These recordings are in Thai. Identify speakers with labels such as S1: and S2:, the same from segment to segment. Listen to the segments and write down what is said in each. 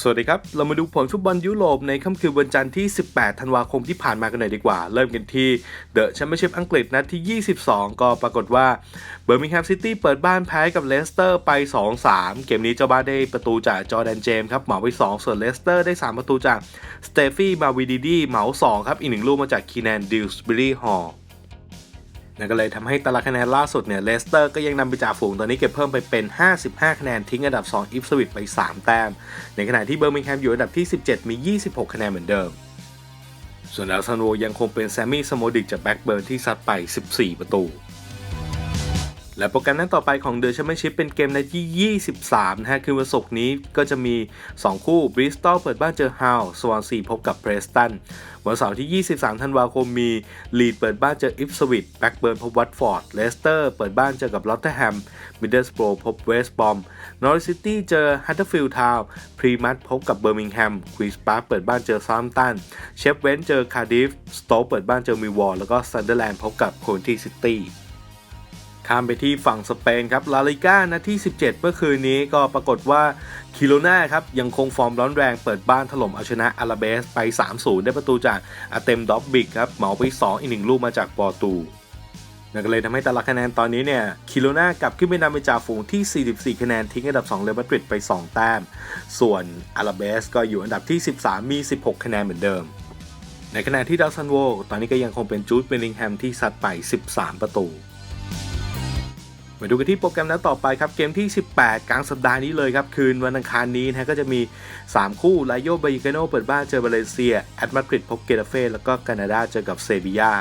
S1: สวัสดีครับ เรามาดูผลฟุตบอลยุโรปในค่ำคืนวันจันทร์ที่ 18 ธันวาคมที่ผ่านมากันหน่อยดีกว่า เริ่มกันที่เดอะแชมเปี้ยนชิพอังกฤษนัดที่ 22 ก็ปรากฏว่าเบอร์มิงแฮมซิตี้เปิดบ้านแพ้กับเลสเตอร์ไป 2-3 เกมนี้เจ้าบ้านได้ประตูจากจอร์แดนเจมส์ครับเหมาไป 2 ส่วนเลสเตอร์ได้ 3 ประตูจากสเตฟี่มาวิดีดีเหมา 2 ครับ อีกหนึ่งลูกมาจากคีแนนดิลสบิรี่ฮอล นั่นก็เลยทำให้ตารางคะแนนล่าสุดเนี่ยเลสเตอร์ก็ยังนำไปจ่าฝูงตอนนี้เก็บเพิ่มไปเป็น 55 คะแนนทิ้งอันดับ 2 อิฟสวิตไป 3 แต้ม ในขณะที่เบอร์มิงแฮมอยู่อันดับที่ 17 มี 26 คะแนนเหมือนเดิม ส่วนอาวซันโวยังคงเป็นแซมมี่สโมดิกจากแบ็กเบิร์นที่ซัดไป 14 ประตู และโปรแกรมนัดต่อไปของเดอะแชมเปี้ยนชิพเป็นเกมในที่ 23 นะฮะ คือวันศุกร์นี้ก็จะมี 2 คู่บริสตอลเปิดบ้านเจอฮาวสวอนซีพบกับเพรสตัน วันเสาร์ที่ 23 ธันวาคมมีลีดเปิดบ้านเจออิฟสวิตแบ็กเบิร์นพบวัตฟอร์ดเลสเตอร์เปิดบ้านเจอกับลอตเทอร์แฮมมิดเดิลสโปรพบเวสต์บอมนอริสซิตี้เจอฮัตเตอร์ฟิลด์ทาวน์พรีมัตพบกับเบอร์มิงแฮมควีนส์ปาร์คเปิดบ้านเจอซาม์ตันเชฟเวนเจอคาร์ดิฟสโต๊กเปิดบ้านเจอมิลวอลแล้วก็ซันเดอร์แลนด์พบกับโคนทีซิตี้ ข้ามไปที่ฝั่งสเปนครับ ลาลิก้านัดที่ 17 เมื่อคืนนี้ก็ปรากฏว่าคิโลนาครับยังคงฟอร์มร้อนแรงเปิดบ้านถล่มเอาชนะอาราเบสไป 3-0 ได้ประตูจากอาเตมดอบบิกครับเหมาไป 2 อีกหนึ่งลูกมาจากปอร์ตูนั่นก็เลยทำให้ตารางคะแนนตอนนี้เนี่ยคิโลนากลับขึ้นไปนำไปจ่าฝูงที่ 44 คะแนนทิ้งอันดับ 2 เรอัลมาดริดไป 2 แต้ม ส่วนอาราเบสก็อยู่อันดับที่ 13 มี 16 คะแนนเหมือนเดิม ในขณะที่ดาวซันโวตอนนี้ก็ยังคงเป็นจูดเบลลิงแฮมที่ซัดไป 13 ประตู มาดูกันที่โปรแกรมนัดต่อไปครับ เกมที่ 18 กลางสัปดาห์นี้เลยครับ คืนวันอังคารนี้นะก็จะมี 3 คู่ไลโยบายิกาโนเปิดบ้านเจอบาเลเซีย แอตมาดริดพบเกตาเฟ่แล้วก็แคนาดาเจอกับเซบียา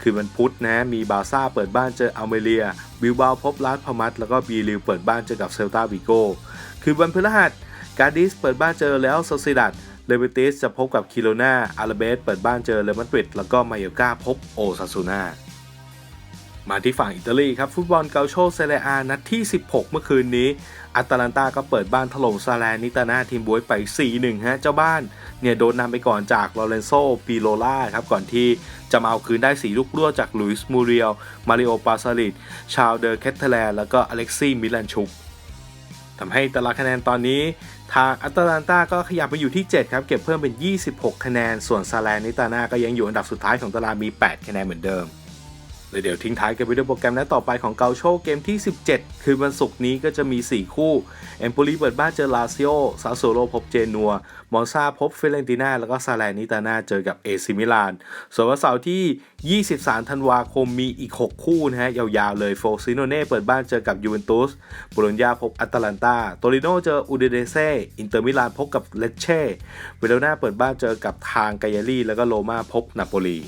S1: คืนวันพุธนะมีบาซ่าเปิดบ้านเจออัลเมเรีย บิลบาพบลาสพามัสแล้วก็บีริวเปิดบ้านเจอกับเซลตาวิโกคืนวันพฤหัสการดิสเปิดบ้านเจอแล้วโซซิดัดเลเวติสจะพบกับคิโลนาอาราเบสเปิดบ้านเจอเรอัลมาดริดแล้วก็มายอกาพบโอซาซูนา มาที่ฝั่งอิตาลีครับ ฟุตบอลเกาโชเซเรียอานัดที่ 16 เมื่อคืนนี้อัตแลนตาก็เปิดบ้านถล่มซาแลนิตานาทีมบวยไป 4-1 ฮะ เจ้าบ้าน เนี่ย โดนนำไปก่อนจากลอเรนโซปีโลล่าครับ ก่อนที่จะมาเอาคืนได้4ลูกรั่วจากลุยส์มูเรียล มาริโอปาซาลิดชาวเดอแคทเทแลนแล้วก็อเล็กซี่มิลันชุกทำให้ตารางคะแนนตอนนี้ทางอัตแลนตาก็ขยับไปอยู่ที่ 7 ครับ เก็บเพิ่มเป็น 26 คะแนน ส่วนซาแลนิตานาก็ยังอยู่อันดับสุดท้ายของตารางมี 8 คะแนนเหมือนเดิม เลยเดี๋ยวทิ้งท้ายกันไปด้วยโปรแกรมนัดต่อไปของเกาโชเกมที่ 17 คือวันศุกร์นี้ก็จะมี 4 คู่ เอมโปลีเปิดบ้านเจอลาซิโอซาโซโลพบเจนัว มอซาพบเฟเรนติน่า แล้วก็ซาแลนิตาน่าเจอกับเอซิมิลาน ส่วนวันเสาร์ที่ 23 ธันวาคมมีอีก 6 คู่นะฮะ ยาวๆเลย โฟซิโนเน่เปิดบ้านเจอกับยูเวนตุสโบโลญญาพบอัตแลนตาโตริโนเจออูเดเดเซ อินเตอร์มิลานพบกับเลเช่ เวโรนาเปิดบ้านเจอกับทางไกยารีแล้วก็โรมาพบนาโปลี